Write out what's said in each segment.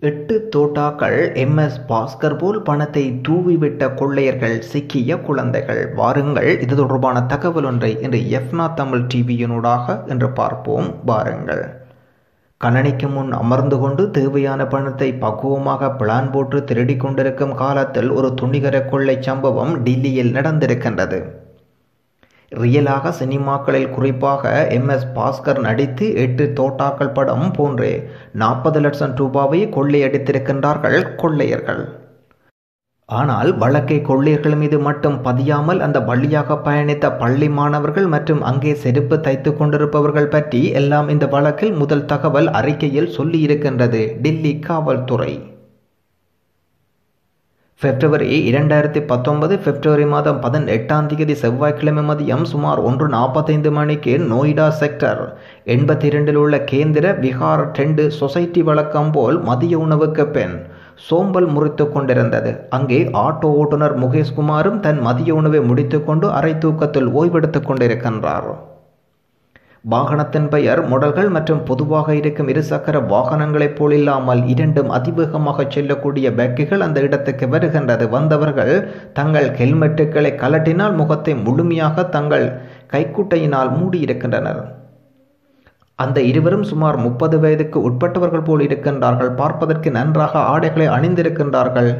எட்டு தோட்டாக்கள் எம்எஸ் பாஸ்கர் போல் பணத்தை தூவிவிட்ட கொள்ளையர்கள் சிக்கிய குழந்தைகள். வாருங்கள் இது தொடர்பான தகவல் ஒன்றை இன்று எஃப்னா தமிழ் டிவியினூடாக என்று பார்ப்போம். வாருங்கள். கணனிக்கு முன் அமர்ந்து கொண்டு தேவையான பணத்தை பக்குவமாக பிளான் போட்டு திருடிக் கொண்டிருக்கும் காலத்தில் ஒரு துணிகர கொள்ளை சம்பவம் டில்லியில் நடந்திருக்கின்றது. ரியலாக சினிமாக்களில் குறிப்பாக எம். எஸ். பாஸ்கர் நடித்து எட்டு தோட்டாக்கள் படம் போன்று நாற்பது லட்சம் ரூபாவை கொள்ளையடித்திருக்கின்றார்கள் கொள்ளையர்கள். ஆனால் வழக்கை கொள்ளையர்கள் மீது மட்டும் பதியாமல் அந்த வழியாக பயணித்த பள்ளி மாணவர்கள் மற்றும் அங்கே செருப்பு தைத்து கொண்டிருப்பவர்கள் பற்றி எல்லாம் இந்த வழக்கில் முதல் தகவல் அறிக்கையில் சொல்லியிருக்கின்றது. டில்லி காவல்துறை. பிப்ரவரி இரண்டாயிரத்தி பத்தொன்பது பிப்ரவரி மாதம் பதினெட்டாம் தேதி செவ்வாய்க்கிழமை மதியம் சுமார் ஒன்று நாற்பத்தைந்து மணிக்கு நோய்டா செக்டர் எண்பத்தி இரண்டில் உள்ள கேந்திர விஹார் டெண்டு சொசைட்டி வழக்கம் போல் மதிய உணவுக்கு பெண் சோம்பல் முறித்து கொண்டிருந்தது. அங்கே ஆட்டோ ஓட்டுநர் முகேஷ்குமாரும் தன் மதிய உணவை முடித்துக்கொண்டு அரை தூக்கத்தில் ஓய்வெடுத்துக் கொண்டிருக்கின்றார். வாகனத்தின் பெயர் முடல்கள் மற்றும் பொதுவாக இருக்கும் இருசக்கர வாகனங்களைப் போல் இல்லாமல் இரண்டும் அதிவேகமாக செல்லக்கூடிய பேக்குகள் அந்த இடத்துக்கு வருகின்றது. வந்தவர்கள் தங்கள் ஹெல்மெட்டுகளை கலட்டினால் முகத்தை முழுமையாக தங்கள் கைக்குட்டையினால் மூடியிருக்கின்றனர் அந்த இருவரும் சுமார் முப்பது வயதுக்கு உட்பட்டவர்கள் போல் இருக்கின்றார்கள். பார்ப்பதற்கு நன்றாக ஆடைகளை அணிந்திருக்கின்றார்கள்.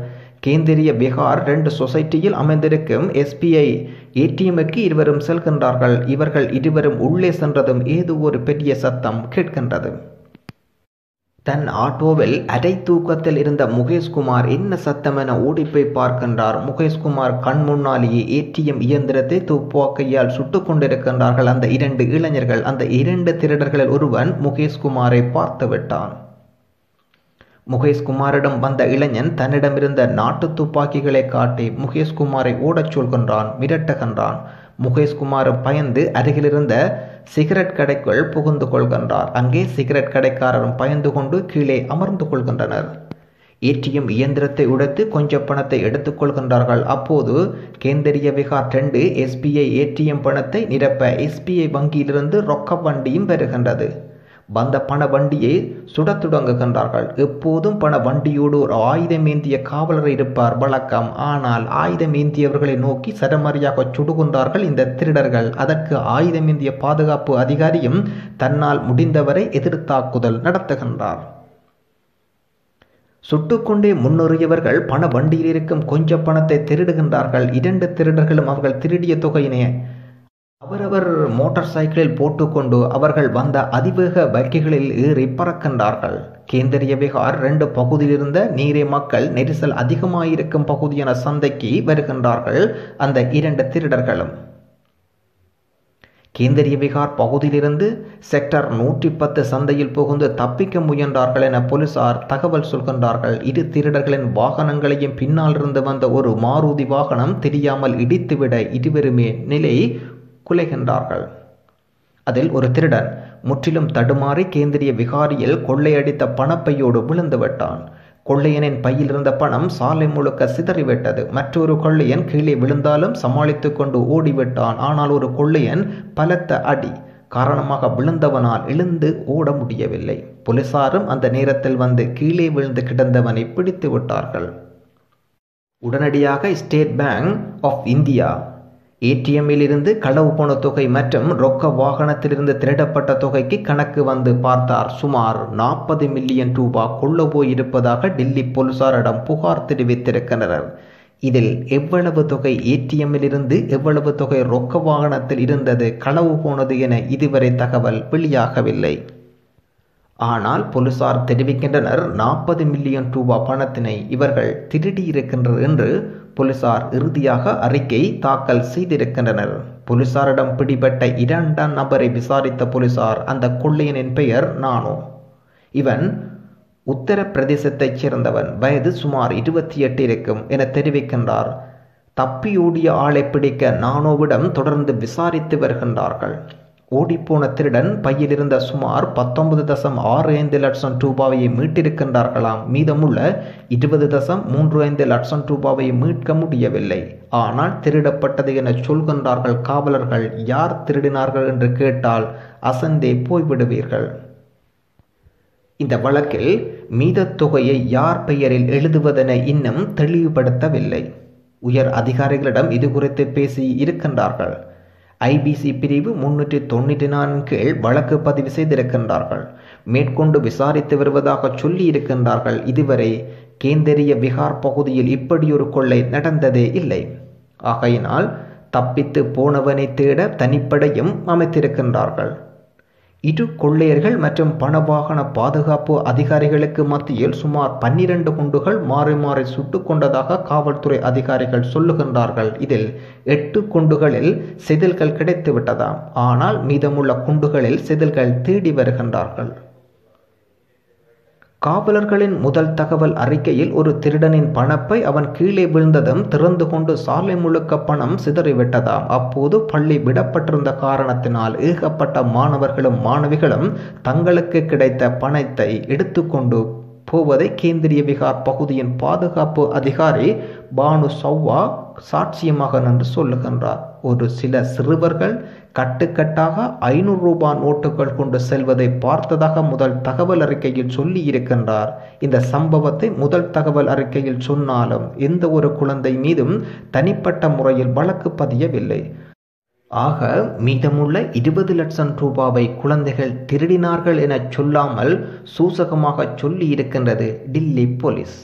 கேந்திரிய பீகார் ரெண்டு சொசைட்டியில் அமைந்திருக்கும் எஸ்பிஐ ஏடிஎம்முக்கு இருவரும் செல்கின்றார்கள். இவர்கள் இருவரும் உள்ளே சென்றதும் ஏதோ ஒரு பெரிய சத்தம் கேட்கின்றது. தன் ஆட்டோவில் அரை தூக்கத்தில் இருந்த முகேஷ்குமார் என்ன சத்தம் என ஓடிப்போய் பார்க்கின்றார். முகேஷ்குமார் கண் முன்னாலேயே ஏடிஎம் இயந்திரத்தை துப்பாக்கியால் சுட்டு கொண்டிருக்கின்றார்கள். அந்த இரண்டு இளைஞர்கள் அந்த இரண்டு திருடர்களில் ஒருவன் முகேஷ்குமாரை பார்த்து விட்டான் முகேஷ்குமாரிடம் வந்த இளைஞன் தன்னிடமிருந்த நாட்டு துப்பாக்கிகளை காட்டி முகேஷ்குமாரை ஓடச் சொல்கின்றான் மிரட்டுகின்றான். முகேஷ்குமார் பயந்து அருகிலிருந்த சிகரெட் கடைக்குள் புகுந்து கொள்கின்றார். அங்கே சிகரெட் கடைக்காரரும் பயந்து கொண்டு கீழே அமர்ந்து கொள்கின்றனர். ஏடிஎம் இயந்திரத்தை உடைத்து கொஞ்சம் பணத்தை எடுத்துக்கொள்கின்றார்கள் அப்போது கேந்திரிய விகார் ரெண்டு எஸ்பிஐ ஏடிஎம் பணத்தை நிரப்ப எஸ்பிஐ வங்கியிலிருந்து ரொக்க வண்டியும் வருகின்றது வந்த பண வண்டியை சுடத் தொடங்குகின்றார்கள் எப்போதும் பண வண்டியோடு ஒரு ஆயுதம் ஏந்திய காவலர் இருப்பார் வழக்கம். ஆனால் ஆயுதம் ஏந்தியவர்களை நோக்கி சரமரியாக சுடுகின்றார்கள் இந்த திருடர்கள். அதற்கு ஆயுதம் ஏந்திய பாதுகாப்பு அதிகாரியும் தன்னால் முடிந்தவரை எதிர்த்தாக்குதல் நடத்துகின்றார். சுட்டுக்கொண்டே முன்னேறியவர்கள் பண வண்டியில் இருக்கும் கொஞ்ச பணத்தை திருடுகின்றார்கள். இரண்டு திருடர்களும் அவர்கள் திருடிய தொகையினை அவரவர் மோட்டார் சைக்கிளில் போட்டுக்கொண்டு அவர்கள் வந்த அதிவேக பைக்குகளில் ஏறி பறக்கின்றார்கள். கேந்திரிய விகார் ரெண்டு பகுதியிலிருந்த நீரே மக்கள் நெரிசல் அதிகமாயிருக்கும் பகுதியான சந்தைக்கு வருகின்றார்கள் அந்த இரண்டு திருடர்களும். கேந்திரிய விகார் பகுதியிலிருந்து செக்டர் நூற்றி பத்து சந்தையில் புகுந்து தப்பிக்க முயன்றார்கள் என போலீசார் தகவல் சொல்கின்றார்கள். இரு திருடர்களின் வாகனங்களையும் பின்னால் இருந்து வந்த ஒரு மாருதி வாகனம் தெரியாமல் இடித்துவிட இருவருமே நிலை குலைகின்றார்கள். அதில் ஒரு திருடன் முற்றிலும் தடுமாறி கேந்திரிய விகாரியில் கொள்ளையடித்த பணப்பையோடு விழுந்து விட்டான். கொள்ளையனின் பையில் இருந்த பணம் சாலை முழுக்க சிதறிவிட்டது. மற்றொரு கொள்ளையன் கீழே விழுந்தாலும் சமாளித்து கொண்டு ஓடிவிட்டான். ஆனால் ஒரு கொள்ளையன் பலத்த அடி காரணமாக விழுந்தவனால் எழுந்து ஓட முடியவில்லை. போலீசாரும் அந்த நேரத்தில் வந்து கீழே விழுந்து கிடந்தவனை பிடித்து விட்டார்கள். உடனடியாக ஸ்டேட் பேங்க் ஆஃப் இந்தியா ஏடிஎம்மில் இருந்து களவு போன தொகை மற்றும் ரொக்க வாகனத்திலிருந்து திருடப்பட்ட தொகைக்கு கணக்கு வந்து பார்த்தார். சுமார் நாற்பது மில்லியன் ரூபா கொள்ள போயிருப்பதாக டெல்லி போலீசாரிடம் புகார் தெரிவித்திருக்கின்றனர். இதில் எவ்வளவு தொகை ஏடிஎம்மில் இருந்து எவ்வளவு தொகை ரொக்க வாகனத்தில் இருந்தது களவு போனது என இதுவரை தகவல் வெளியாகவில்லை. ஆனால் போலீசார் தெரிவிக்கின்றனர் நாற்பது மில்லியன் ரூபா பணத்தினை இவர்கள் திருடியிருக்கின்றனர் என்று போலீசார் இறுதியாக அறிக்கை தாக்கல் செய்திருக்கின்றனர். போலீசாரிடம் பிடிபட்ட இரண்டாம் நபரை விசாரித்த போலீசார் அந்த கொள்ளையனின் பெயர் நானோ. இவன் உத்தரப்பிரதேசத்தைச் சேர்ந்தவன். வயது சுமார் இருபத்தி எட்டு இருக்கும் என தெரிவிக்கின்றார். தப்பியோடிய ஆளை பிடிக்க நானோவிடம் தொடர்ந்து விசாரித்து வருகின்றார்கள். ஓடிப்போன திருடன் பையிலிருந்த சுமார் பத்தொன்பது தசம் ஆறு ஐந்து லட்சம் ரூபாயை மீட்டிருக்கின்றார்களாம். மீதமுள்ள இருபது தசம் மூன்று ஐந்து லட்சம் ரூபாவை மீட்க முடியவில்லை. ஆனால் திருடப்பட்டது என சொல்கின்றார்கள் காவலர்கள். யார் திருடினார்கள் என்று கேட்டால் அசந்தே போய்விடுவீர்கள். இந்த வழக்கில் மீதத் தொகையை யார் பெயரில் எழுதுவதென இன்னும் தெளிவுபடுத்தவில்லை. உயர் அதிகாரிகளிடம் இது குறித்து பேசி இருக்கின்றார்கள். ஐபிசி பிரிவு முன்னூற்றி தொண்ணூற்றி நான்கு கீழ் வழக்கு பதிவு செய்திருக்கின்றார்கள். மேற்கொண்டு விசாரித்து வருவதாக சொல்லி இருக்கின்றார்கள். இதுவரை கேந்திரிய விகார் பகுதியில் இப்படியொரு கொள்ளை நடந்ததே இல்லை. ஆகையினால் தப்பித்து போனவனை தேட தனிப்படையும் அமைத்திருக்கின்றார்கள். இரு கொள்ளையர்கள் மற்றும் பணவாகன பாதுகாப்பு அதிகாரிகளுக்கு மத்தியில் சுமார் பன்னிரண்டு குண்டுகள் மாறி மாறி சுட்டுக் கொண்டதாக காவல்துறை அதிகாரிகள் சொல்லுகின்றார்கள். இதில் எட்டு குண்டுகளில் செதில்கள் கிடைத்துவிட்டதாம். ஆனால் மீதமுள்ள குண்டுகளில் செதில்கள் தேடி வருகின்றார்கள். காவலர்களின் முதல் தகவல் அறிக்கையில் ஒரு திருடனின் பணப்பை அவன் கீழே விழுந்ததும் திறந்து கொண்டு சாலை முழுக்க பணம் சிதறிவிட்டதாம். அப்போது பள்ளி விடப்பட்டிருந்த காரணத்தினால் ஏகப்பட்ட மாணவர்களும் மாணவிகளும் தங்களுக்கு கிடைத்த பணத்தை எடுத்துக்கொண்டு போவதை கேந்திரிய விகார் பகுதியின் பாதுகாப்பு அதிகாரி பானு சௌவா சாட்சியமாக நின்று சொல்லுகின்றார். ஒரு சில சிறுவர்கள் கட்டுக்கட்டாக ஐநூறு ரூபாய் நோட்டுகள் கொண்டு செல்வதை பார்த்ததாக முதல் தகவல் அறிக்கையில் சொல்லி இருக்கின்றார். இந்த சம்பவத்தை முதல் தகவல் அறிக்கையில் சொன்னாலும் எந்த ஒரு குழந்தை மீதும் தனிப்பட்ட முறையில் வழக்கு பதியவில்லை. ஆக மீதமுள்ள இருபது லட்சம் ரூபாவை குழந்தைகள் திருடினார்கள் என சொல்லாமல் சூசகமாக சொல்லி இருக்கின்றது டில்லி போலீஸ்.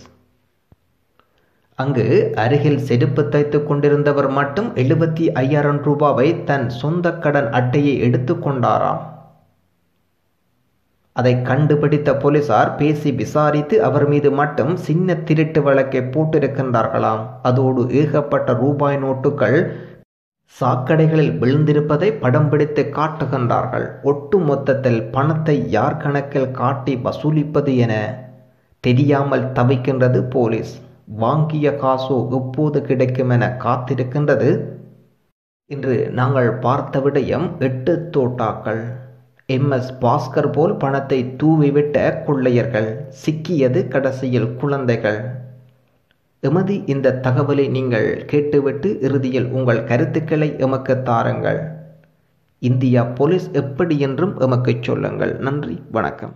அங்கு அருகில் செடுப்பு தைத்து கொண்டிருந்தவர் மட்டும் எழுபத்தி ஐயாயிரம் ரூபாவை தன் சொந்த கடன் அட்டையை எடுத்துக்கொண்டாராம் அதை கண்டுபிடித்த போலீசார் பேசி விசாரித்து அவர் மீது மட்டும் சின்ன திருட்டு வழக்கை போட்டிருக்கின்றார்களாம். அதோடு ஏகப்பட்ட ரூபாய் நோட்டுகள் சாக்கடைகளில் விழுந்திருப்பதை படம் பிடித்து காட்டுகின்றார்கள். ஒட்டு மொத்தத்தில் பணத்தை யார் கணக்கில் காட்டி வசூலிப்பது என தெரியாமல் தவிக்கின்றது போலீஸ். வாங்கிய காசோ எப்போது கிடைக்கும் என காத்திருக்கின்றது? இன்று நாங்கள் பார்த்த விடயம் எட்டு தோட்டாக்கள். எம். எஸ். பாஸ்கர் போல் பணத்தை தூவிவிட்ட கொள்ளையர்கள் சிக்கியது கடைசியில் குழந்தைகள். எமது இந்த தகவலை நீங்கள் கேட்டுவிட்டு இறுதியில் உங்கள் கருத்துக்களை எமக்கு தாருங்கள். இந்தியா போலீஸ் எப்படி என்றும் எமக்கு சொல்லுங்கள். நன்றி வணக்கம்.